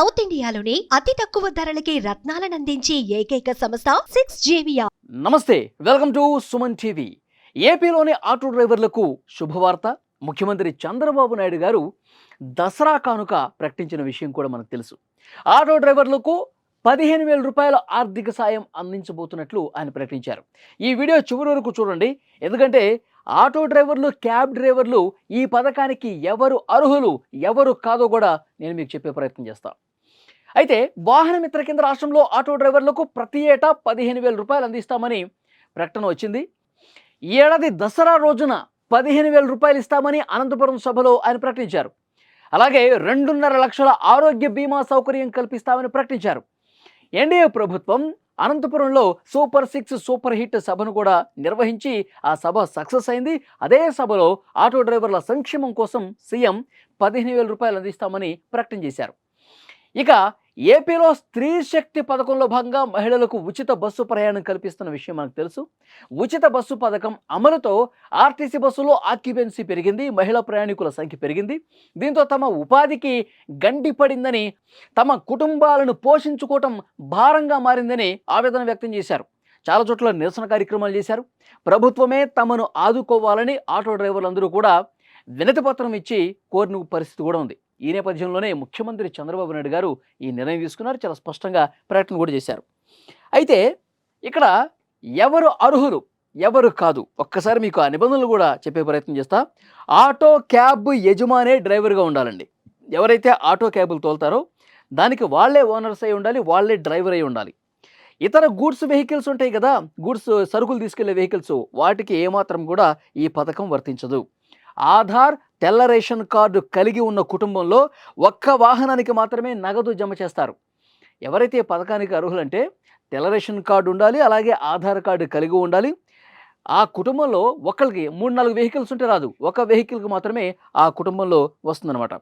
South ఇండియాలోని అతి తక్కువ ధరలకి రత్నాలను అందించే ఏకైక సంస్థ సిక్స్ జేవియా నమస్తే వెల్కమ్ టు సుమన్ టీవీ. ఏపీలోని ఆటో డ్రైవర్లకు శుభవార్త. ముఖ్యమంత్రి చంద్రబాబు నాయుడు గారు దసరా కానుక ప్రకటించిన విషయం కూడా మనకు తెలుసు. ఆటో డ్రైవర్లకు పదిహేను వేల రూపాయల ఆర్థిక సాయం అందించబోతున్నట్లు ఆయన ప్రకటించారు. ఈ వీడియో చివరి వరకు చూడండి. ఎందుకంటే ఆటో డ్రైవర్లు క్యాబ్ డ్రైవర్లు ఈ పథకానికి ఎవరు అర్హులు ఎవరు కాదో కూడా నేను మీకు చెప్పే ప్రయత్నం చేస్తాను అయితే వాహన మిత్ర కింద రాష్ట్రంలో ఆటో డ్రైవర్లకు ప్రతి ఏటా పదిహేను వేల రూపాయలు అందిస్తామని ప్రకటన వచ్చింది. ఏడాది దసరా రోజున పదిహేను వేల రూపాయలు ఇస్తామని అనంతపురం సభలో ఆయన ప్రకటించారు. అలాగే రెండున్నర లక్షల ఆరోగ్య బీమా సౌకర్యం కల్పిస్తామని ప్రకటించారు. ఎన్డీఏ ప్రభుత్వం అనంతపురంలో సూపర్ సిక్స్ సూపర్ హిట్ సభను కూడా నిర్వహించి ఆ సభ సక్సెస్ అయింది. అదే సభలో ఆటో డ్రైవర్ల సంక్షేమం కోసం సీఎం పదిహేను వేల రూపాయలు అందిస్తామని ప్రకటన చేశారు. ఇక ఏపీలో స్త్రీ శక్తి పథకంలో భాగంగా మహిళలకు ఉచిత బస్సు ప్రయాణం కల్పిస్తున్న విషయం మనకు తెలుసు. ఉచిత బస్సు పథకం అమలుతో ఆర్టీసీ బస్సులో ఆక్యుపెన్సీ పెరిగింది మహిళా ప్రయాణికుల సంఖ్య పెరిగింది. దీంతో తమ ఉపాధికి గండి పడిందని తమ కుటుంబాలను పోషించుకోవటం భారంగా మారిందని ఆవేదన వ్యక్తం చేశారు. చాలా చోట్ల నిరసన కార్యక్రమాలు చేశారు. ప్రభుత్వమే తమను ఆదుకోవాలని ఆటో డ్రైవర్లందరూ కూడా వినతిపత్రం ఇచ్చి కోరిన పరిస్థితి కూడా ఉంది. ఈ నేపథ్యంలోనే ముఖ్యమంత్రి చంద్రబాబు నాయుడు గారు ఈ నిర్ణయం తీసుకున్నారు. చాలా స్పష్టంగా ప్రకటన కూడా చేశారు. అయితే ఇక్కడ ఎవరు అర్హులు ఎవరు కాదు? ఒక్కసారి మీకు ఆ నిబంధనలు కూడా చెప్పే ప్రయత్నం చేస్తా. ఆటో క్యాబ్ యజమానే డ్రైవర్గా ఉండాలండి. ఎవరైతే ఆటో క్యాబులు తోలుతారో దానికి వాళ్ళే ఓనర్స్ అయి ఉండాలి వాళ్ళే డ్రైవర్ అయి ఉండాలి. ఇతర గూడ్స్ వెహికల్స్ ఉంటాయి కదా గూడ్స్ సరుకులు తీసుకెళ్ళే వెహికల్స్ వాటికి ఏమాత్రం కూడా ఈ పథకం వర్తించదు. ఆధార్ తెల్ల రేషన్ కార్డు కలిగి ఉన్న కుటుంబంలో ఒక్క వాహనానికి మాత్రమే నగదు జమ చేస్తారు. ఎవరైతే పథకానికి అర్హులంటే తెల్ల రేషన్ కార్డు ఉండాలి అలాగే ఆధార్ కార్డు కలిగి ఉండాలి. ఆ కుటుంబంలో ఒకరికి మూడు నాలుగు వెహికల్స్ ఉంటే రాదు. ఒక వెహికల్కి మాత్రమే ఆ కుటుంబంలో వస్తుందన్నమాట.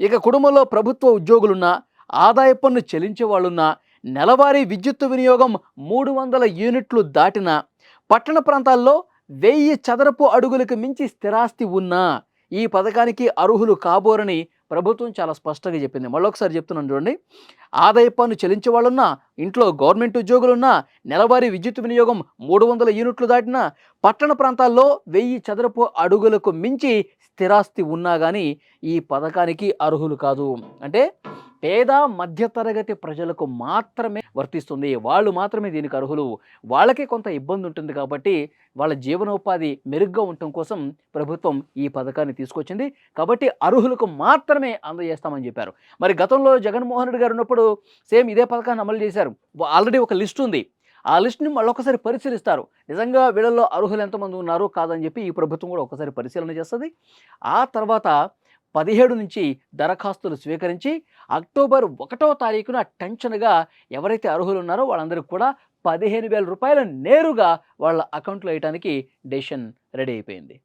ఇక కుటుంబంలో ప్రభుత్వ ఉద్యోగులున్నా ఆదాయ పన్ను చెల్లించే వాళ్ళున్నా నెలవారీ విద్యుత్ వినియోగం మూడు వందల యూనిట్లు దాటిన పట్టణ ప్రాంతాల్లో వెయ్యి చదరపు అడుగులకు మించి స్థిరాస్తి ఉన్నా ఈ పథకానికి అర్హులు కాబోరని ప్రభుత్వం చాలా స్పష్టంగా చెప్పింది. మళ్ళొకసారి చెప్తున్నాను చూడండి. ఆదాయ పన్ను చెల్లించే వాళ్ళున్నా ఇంట్లో గవర్నమెంట్ ఉద్యోగులున్నా నెలవారీ విద్యుత్ వినియోగం మూడు వందల యూనిట్లు దాటినా పట్టణ ప్రాంతాల్లో వెయ్యి చదరపు అడుగులకు మించి స్థిరాస్తి ఉన్నా కానీ ఈ పథకానికి అర్హులు కాదు. అంటే పేద మధ్యతరగతి ప్రజలకు మాత్రమే వర్తిస్తుంది. వాళ్ళు మాత్రమే దీనికి అర్హులు. వాళ్ళకే కొంత ఇబ్బంది ఉంటుంది కాబట్టి వాళ్ళ జీవనోపాధి మెరుగ్గా ఉండటం కోసం ప్రభుత్వం ఈ పథకాన్ని తీసుకొచ్చింది. కాబట్టి అర్హులకు మాత్రమే అందజేస్తామని చెప్పారు. మరి గతంలో జగన్మోహన్ రెడ్డి గారు ఉన్నప్పుడు సేమ్ ఇదే పథకాన్ని అమలు చేశారు. ఆల్రెడీ ఒక లిస్ట్ ఉంది. ఆ లిస్ట్ని మళ్ళొకసారి పరిశీలిస్తారు. నిజంగా వీళ్ళల్లో అర్హులు ఎంతమంది ఉన్నారు కాదని చెప్పి ఈ ప్రభుత్వం కూడా ఒకసారి పరిశీలన చేస్తుంది. ఆ తర్వాత పదిహేడు నుంచి దరఖాస్తులు స్వీకరించి అక్టోబర్ ఒకటో తారీఖున టెన్షన్గా ఎవరైతే అర్హులు ఉన్నారో వాళ్ళందరికీ కూడా పదిహేను వేల రూపాయలు నేరుగా వాళ్ళ అకౌంట్లో వేయడానికి డెసిషన్ రెడీ అయిపోయింది.